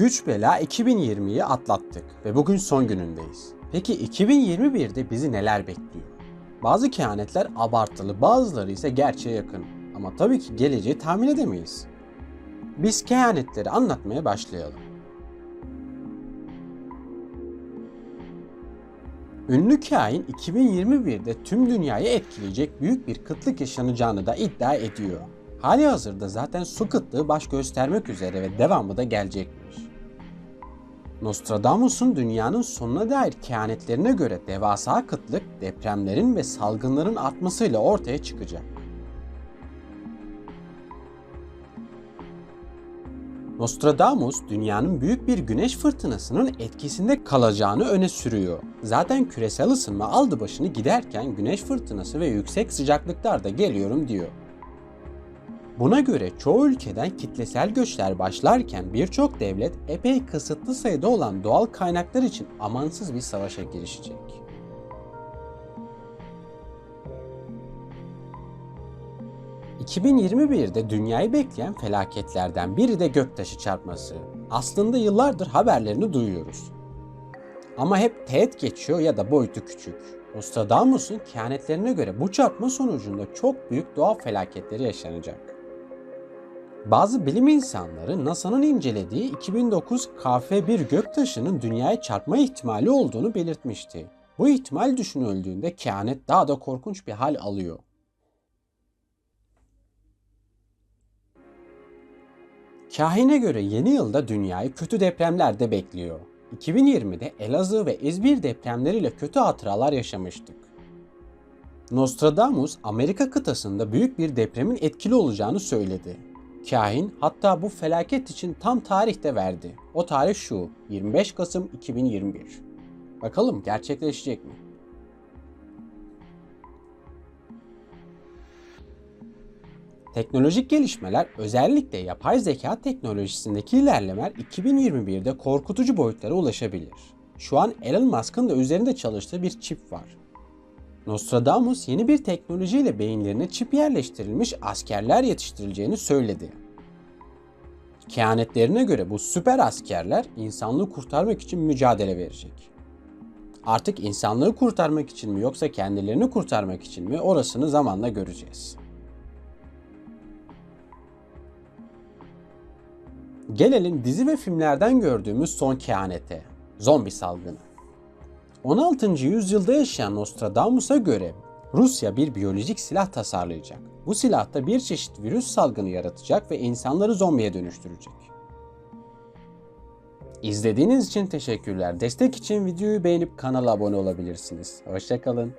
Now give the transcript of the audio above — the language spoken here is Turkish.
Güç bela 2020'yi atlattık ve bugün son günündeyiz. Peki 2021'de bizi neler bekliyor? Bazı kehanetler abartılı, bazıları ise gerçeğe yakın. Ama tabii ki geleceği tahmin edemeyiz. Biz kehanetleri anlatmaya başlayalım. Ünlü kain 2021'de tüm dünyayı etkileyecek büyük bir kıtlık yaşanacağını da iddia ediyor. Hali hazırda zaten su kıtlığı baş göstermek üzere ve devamı da gelecekmiş. Nostradamus'un dünyanın sonuna dair kehanetlerine göre devasa kıtlık depremlerin ve salgınların artmasıyla ortaya çıkacak. Nostradamus dünyanın büyük bir güneş fırtınasının etkisinde kalacağını öne sürüyor. Zaten küresel ısınma aldı başını giderken güneş fırtınası ve yüksek sıcaklıklar da geliyorum diyor. Buna göre çoğu ülkeden kitlesel göçler başlarken birçok devlet epey kısıtlı sayıda olan doğal kaynaklar için amansız bir savaşa girişecek. ...2021'de dünyayı bekleyen felaketlerden biri de göktaşı çarpması. Aslında yıllardır haberlerini duyuyoruz. Ama hep teğet geçiyor ya da boyutu küçük. Nostradamus'un kehanetlerine göre bu çarpma sonucunda çok büyük doğal felaketleri yaşanacak. Bazı bilim insanları NASA'nın incelediği 2009 KF-1 göktaşının dünyaya çarpma ihtimali olduğunu belirtmişti. Bu ihtimal düşünüldüğünde kehanet daha da korkunç bir hal alıyor. Kahine göre yeni yılda dünyayı kötü depremler de bekliyor. 2020'de Elazığ ve İzmir depremleriyle kötü hatıralar yaşamıştık. Nostradamus Amerika kıtasında büyük bir depremin etkili olacağını söyledi. Kahin hatta bu felaket için tam tarih de verdi. O tarih şu 25 Kasım 2021. Bakalım gerçekleşecek mi? Teknolojik gelişmeler özellikle yapay zeka teknolojisindeki ilerlemeler 2021'de korkutucu boyutlara ulaşabilir. Şu an Elon Musk'ın da üzerinde çalıştığı bir çip var. Nostradamus yeni bir teknolojiyle beyinlerine çip yerleştirilmiş askerler yetiştirileceğini söyledi. Kehanetlerine göre bu süper askerler insanlığı kurtarmak için mücadele verecek. Artık insanlığı kurtarmak için mi yoksa kendilerini kurtarmak için mi orasını zamanla göreceğiz. Gelelim dizi ve filmlerden gördüğümüz son kehanete, zombi salgını. 16. yüzyılda yaşayan Nostradamus'a göre Rusya bir biyolojik silah tasarlayacak. Bu silahta bir çeşit virüs salgını yaratacak ve insanları zombiye dönüştürecek. İzlediğiniz için teşekkürler. Destek için videoyu beğenip kanala abone olabilirsiniz. Hoşçakalın.